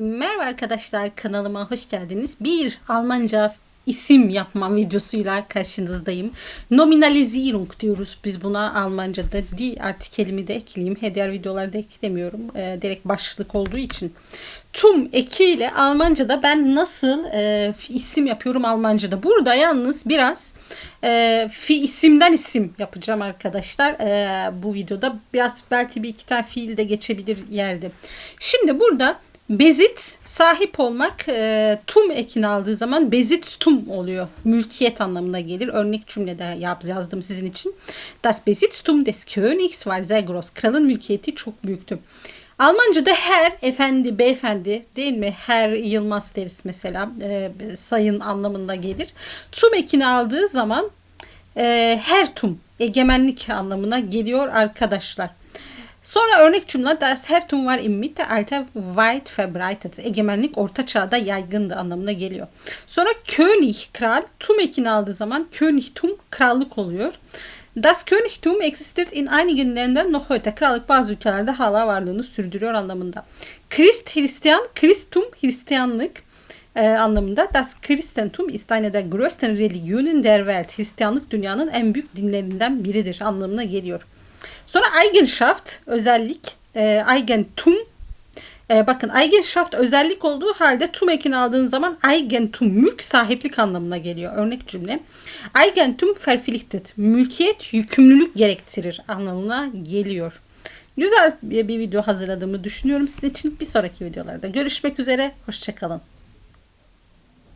Merhaba arkadaşlar kanalıma hoş geldiniz. Bir Almanca isim yapma videosuyla karşınızdayım. Nominalisierung diyoruz biz buna Almanca'da. Di artikelimi de ekleyeyim. He, diğer videolarda eklemiyorum. E, direkt başlık olduğu için. Tum ekiyle Almanca'da ben nasıl e, isim yapıyorum Almanca'da. Burada yalnız biraz e, fi isimden isim yapacağım arkadaşlar. E, bu videoda biraz belki bir iki tane fiil de geçebilir yerde. Şimdi burada Bezit sahip olmak e, tum ekini aldığı zaman bezit tum oluyor. Mülkiyet anlamına gelir. Örnek cümlede yap, yazdım sizin için. Das Besitztum des Königs war sehr groß. Kralın mülkiyeti çok büyüktü. Almanca'da her efendi, beyefendi değil mi? Her Yılmaz deriz mesela. E, sayın anlamında gelir. Tum ekini aldığı zaman e, her tum egemenlik anlamına geliyor arkadaşlar. Sonra örnek cümle das Hertum var im Mittelalter weit verbreitet. Egemenlik orta çağda yaygındı anlamına geliyor. Sonra König kral tum ekini aldığı zaman Königtum krallık oluyor. Das Königtum existiert in einigen Ländern noch heute. Krallık bazı ülkelerde hala varlığını sürdürüyor anlamında. Christ Hristiyan, Christum Hristiyanlık e, anlamında Das Christentum ist eine der größten Religionen der Welt. Hristiyanlık dünyanın en büyük dinlerinden biridir anlamına geliyor. Sonra Eigenschaft özellik, e, Eigentum e, bakın Eigenschaft özellik olduğu halde tum ekini aldığın zaman Eigentum mülk sahiplik anlamına geliyor. Örnek cümle. Eigentum verpflichtet. Mülkiyet yükümlülük gerektirir anlamına geliyor. Güzel bir video hazırladığımı düşünüyorum sizin için. Bir sonraki videolarda görüşmek üzere. Hoşçakalın.